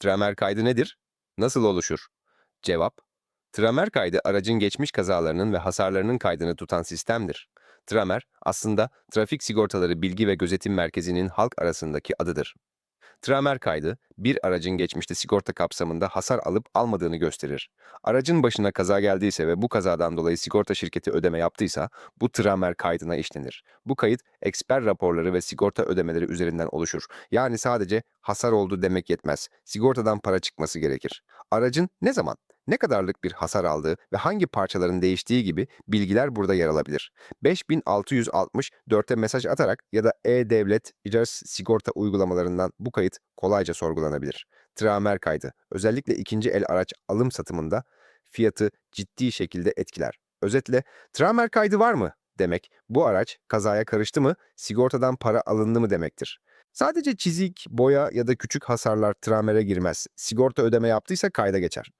Tramer kaydı nedir? Nasıl oluşur? Cevap Tramer kaydı aracın geçmiş kazalarının ve hasarlarının kaydını tutan sistemdir. Tramer aslında Trafik Sigortaları Bilgi ve Gözetim Merkezi'nin halk arasındaki adıdır. Tramer kaydı, bir aracın geçmişte sigorta kapsamında hasar alıp almadığını gösterir. Aracın başına kaza geldiyse ve bu kazadan dolayı sigorta şirketi ödeme yaptıysa bu tramer kaydına işlenir. Bu kayıt eksper raporları ve sigorta ödemeleri üzerinden oluşur. Yani sadece hasar oldu demek yetmez. Sigortadan para çıkması gerekir. Aracın ne zaman, ne kadarlık bir hasar aldığı ve hangi parçaların değiştiği gibi bilgiler burada yer alabilir. 5660 4'e mesaj atarak ya da e-devlet icra sigorta uygulamalarından bu kayıt kolayca sorgulanabilir. Tramer kaydı özellikle ikinci el araç alım satımında fiyatı ciddi şekilde etkiler. Özetle tramer kaydı var mı demek bu araç kazaya karıştı mı sigortadan para alındı mı demektir. Sadece çizik, boya ya da küçük hasarlar tramere girmez. Sigorta ödeme yaptıysa kayda geçer.